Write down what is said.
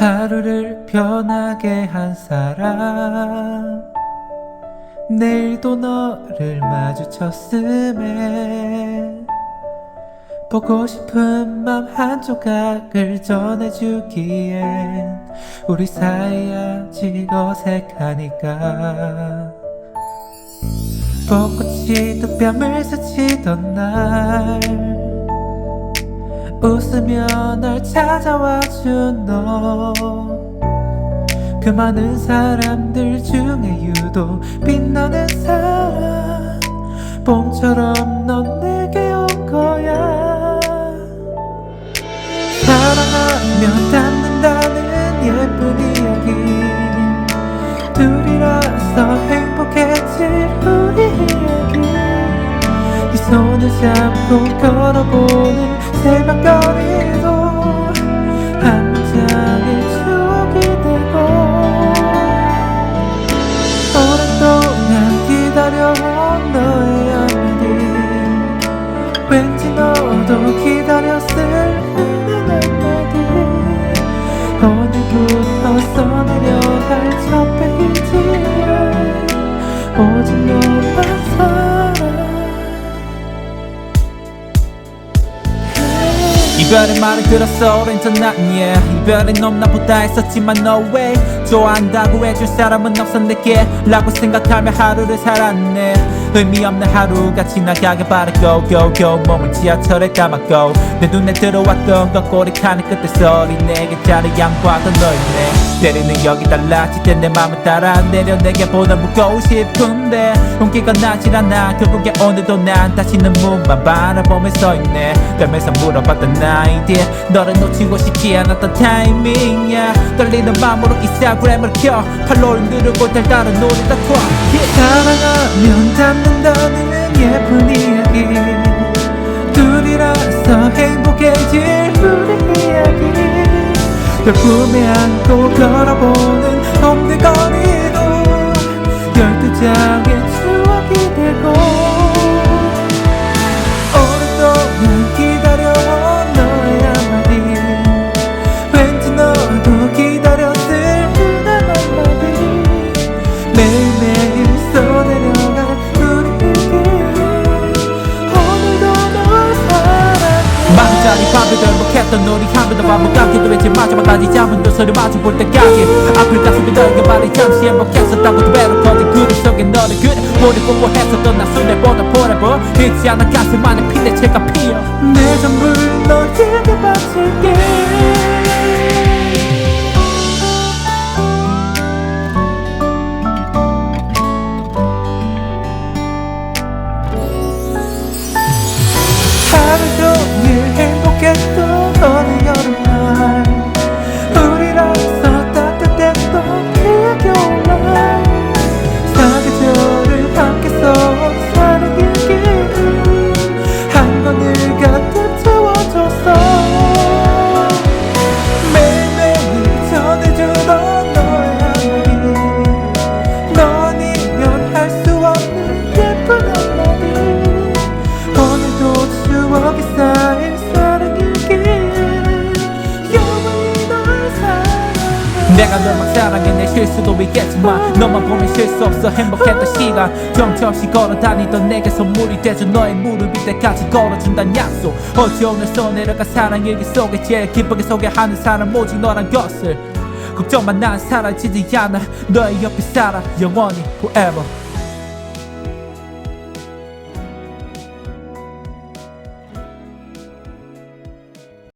하루를 변하게 한 사람. 내일도 너를 마주쳤음에 보고 싶은 맘 한 조각을 전해주기엔 우리 사이 아직 어색하니까. 벚꽃이 또 뺨을 스치던 날 웃으며 널 찾아와 준 너. 그 많은 사람들 중에 유독 빛나는 사람. 봄처럼 넌 내게 온 거야. 사랑하며 닿는다는 예쁜 이야기. 둘이라서 행복해질 우리 이야기. 네 손을 잡고 걸어보는 새벽거리 이별의 말을 들었어 오랜 전날 yeah. 이별은 너무나보다 했었지만 no way 좋아한다고 해줄 사람은 내게 라고 생각하며 하루를 살았네 의미 없는 하루가 지나가길 바라고 go go. 몸을 지하철에 감았고 내 눈에 들어왔던 건 꼬리카는 끝에 소리 내게 자리 양보하던 너였네 때리는 여기 달라질 때내 맘을 따라 내려 내게 보다 묻고 싶은데. 용기가 나질 않아. 결국에 오늘도 난 다시 는 문만 바라보며 서있네. 떨면서 물어봤던 나이디 너를 놓치고 싶지 않았던 타이밍이야. 떨리는 마음으로 인스타그램을 켜. 팔로우를 누르고 달달한 노래다 켜 사랑하면 닮는다는 예쁜 이야기. 둘이라서 행복해질 우리 이야기. 널 품에 안고 걸어보는 우리 하루도 반복하기도 했지 마지막까지 잠은 들 서로 마주 볼 때까지 아플 가슴이 너에게 말해 잠시 행복했었다고 두 배로 커진 그림 속에 너를 그려 머리 보고 했었던 나 술래보다 forever 잊지 않아 가슴 안에 피대체가 피어 내 전부를 너에게 바칠게 실수도 있겠지만 너만 보면 실수 없어 행복했던 시간. 정처없이 걸어다니던 내게 선물이 돼줘 너의 무릎 밑에까지 걸어준단 약속. 어찌 오늘 써내려가 사랑 일기 속에 제일 기쁘게 소개하는 사람 오직 너란 것을. 걱정만 난 사라지지 않아. 너의 옆에 살아. 영원히 forever